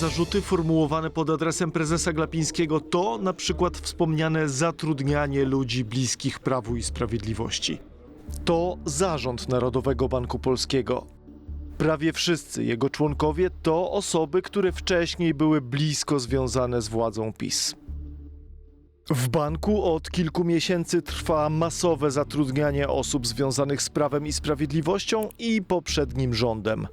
zarzuty formułowane pod adresem prezesa Glapińskiego to na przykład wspomniane zatrudnianie ludzi bliskich Prawu i Sprawiedliwości. To zarząd Narodowego Banku Polskiego. Prawie wszyscy jego członkowie to osoby, które wcześniej były blisko związane z władzą PiS. W banku od kilku miesięcy trwa masowe zatrudnianie osób związanych z prawem i sprawiedliwością i poprzednim rządem.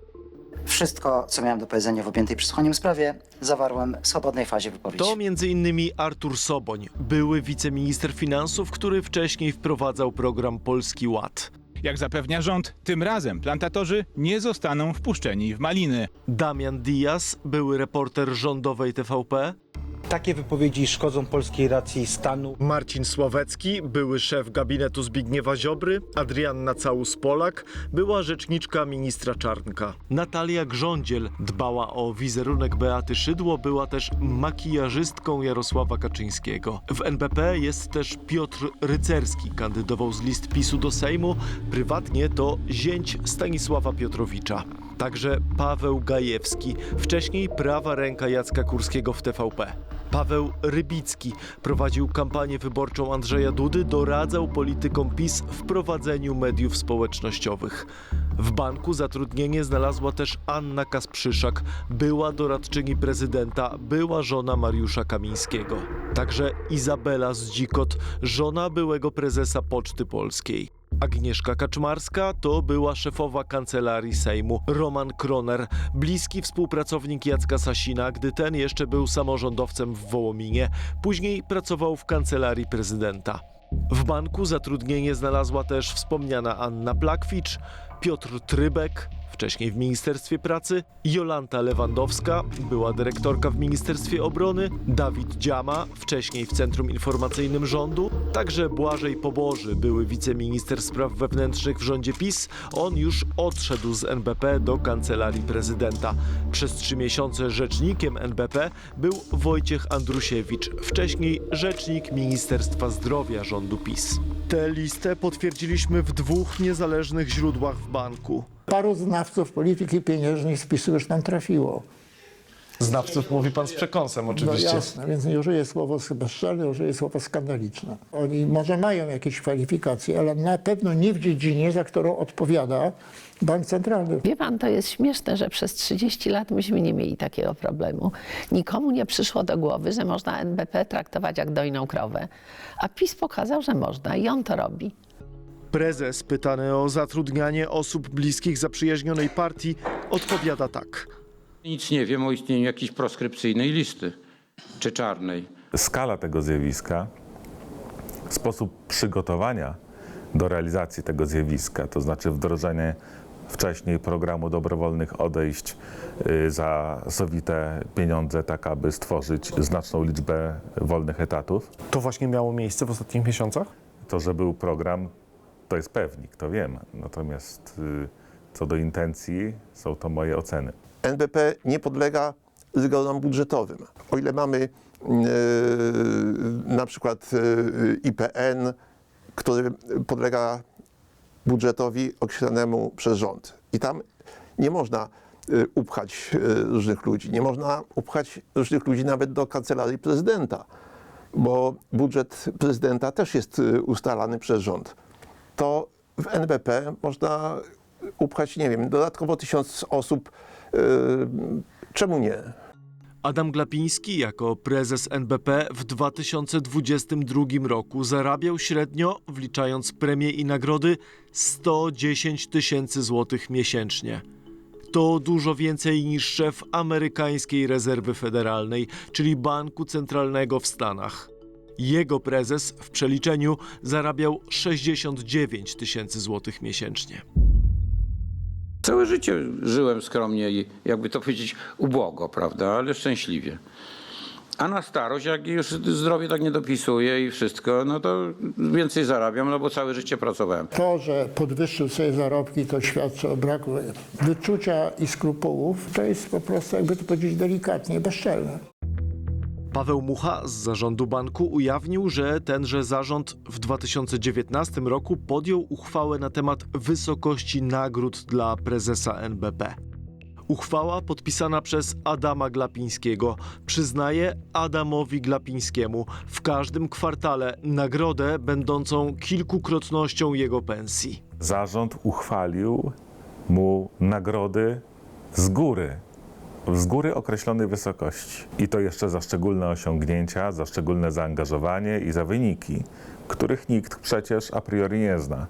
Wszystko, co miałem do powiedzenia w objętej przesłuchaniem sprawie, zawarłem w swobodnej fazie wypowiedzi. To m.in. Artur Soboń, były wiceminister finansów, który wcześniej wprowadzał program Polski Ład. Jak zapewnia rząd, tym razem plantatorzy nie zostaną wpuszczeni w maliny. Damian Diaz, były reporter rządowej TVP. Takie wypowiedzi szkodzą polskiej racji stanu. Marcin Sławecki, były szef gabinetu Zbigniewa Ziobry, Adrianna Całus-Polak, była rzeczniczka ministra Czarnka. Natalia Grządziel dbała o wizerunek Beaty Szydło, była też makijażystką Jarosława Kaczyńskiego. W NBP jest też Piotr Rycerski, kandydował z list PiSu do Sejmu, prywatnie to zięć Stanisława Piotrowicza. Także Paweł Gajewski, wcześniej prawa ręka Jacka Kurskiego w TVP. Paweł Rybicki prowadził kampanię wyborczą Andrzeja Dudy, doradzał politykom PiS w prowadzeniu mediów społecznościowych. W banku zatrudnienie znalazła też Anna Kasprzyszak, była doradczyni prezydenta, była żona Mariusza Kamińskiego. Także Izabela Zdzikot, żona byłego prezesa Poczty Polskiej. Agnieszka Kaczmarska to była szefowa kancelarii Sejmu. Roman Kroner, bliski współpracownik Jacka Sasina, gdy ten jeszcze był samorządowcem w Wołominie. Później pracował w kancelarii prezydenta. W banku zatrudnienie znalazła też wspomniana Anna Plakwicz, Piotr Trybek, wcześniej w Ministerstwie Pracy, Jolanta Lewandowska, była dyrektorka w Ministerstwie Obrony, Dawid Dziama, wcześniej w Centrum Informacyjnym Rządu, także Błażej Poboży, były wiceminister spraw wewnętrznych w rządzie PiS. On już odszedł z NBP do kancelarii prezydenta. Przez trzy miesiące rzecznikiem NBP był Wojciech Andrusiewicz, wcześniej rzecznik Ministerstwa Zdrowia rządu PiS. Tę listę potwierdziliśmy w dwóch niezależnych źródłach w banku. Paru znawców polityki pieniężnej z PiSu już tam trafiło. Znawców mówi pan z przekąsem No jasne, więc nie użyję słowa bezczelne, użyję słowa skandaliczne. Oni może mają jakieś kwalifikacje, ale na pewno nie w dziedzinie, za którą odpowiada Bank Centralny. Wie pan, to jest śmieszne, że przez 30 lat myśmy nie mieli takiego problemu. Nikomu nie przyszło do głowy, że można NBP traktować jak dojną krowę. A PiS pokazał, że można i on to robi. Prezes, pytany o zatrudnianie osób bliskich zaprzyjaźnionej partii, odpowiada tak. Nic nie wiem o istnieniu jakiejś proskrypcyjnej listy czy czarnej. skala tego zjawiska, sposób przygotowania do realizacji tego zjawiska, to znaczy wdrożenie wcześniej programu dobrowolnych odejść y, za sowite pieniądze, tak aby stworzyć znaczną liczbę wolnych etatów. To właśnie miało miejsce w ostatnich miesiącach? To, że był program, to jest pewnik, to wiem. Natomiast y, co do intencji, są to moje oceny. NBP nie podlega rygorom budżetowym. O ile mamy yy, na przykład yy, IPN, który podlega budżetowi określonemu przez rząd. I tam nie można upchać różnych ludzi. Nie można upchać różnych ludzi nawet do kancelarii prezydenta, bo budżet prezydenta też jest ustalany przez rząd. To w NBP można upchać, nie wiem, dodatkowo tysiąc osób. Yy, czemu nie? Adam Glapiński jako prezes NBP w 2022 roku zarabiał średnio, wliczając premie i nagrody, 110 tysięcy złotych miesięcznie. To dużo więcej niż szef amerykańskiej rezerwy federalnej, czyli Banku Centralnego w Stanach. Jego prezes w przeliczeniu zarabiał 69 tysięcy złotych miesięcznie. Całe życie żyłem skromnie i jakby to powiedzieć ubłogo, prawda, ale szczęśliwie. A na starość, jak już zdrowie tak nie dopisuje i wszystko, no to więcej zarabiam, no bo całe życie pracowałem. To, że podwyższył sobie zarobki, to świadczy o braku wyczucia i skrupułów. To jest po prostu, jakby to powiedzieć delikatnie, bezczelne. Paweł Mucha z zarządu banku ujawnił, że tenże zarząd w 2019 roku podjął uchwałę na temat wysokości nagród dla prezesa NBP. Uchwała podpisana przez Adama Glapińskiego przyznaje Adamowi Glapińskiemu w każdym kwartale nagrodę będącą kilkukrotnością jego pensji. Zarząd uchwalił mu nagrody z góry, z góry określonej wysokości. I to jeszcze za szczególne osiągnięcia, za szczególne zaangażowanie i za wyniki, których nikt przecież a priori nie zna.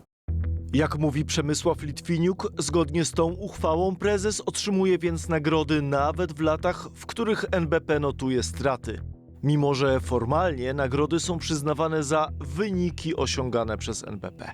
Jak mówi Przemysław Litwiniuk, zgodnie z tą uchwałą prezes otrzymuje więc nagrody nawet w latach, w których NBP notuje straty. Mimo, że formalnie nagrody są przyznawane za wyniki osiągane przez NBP.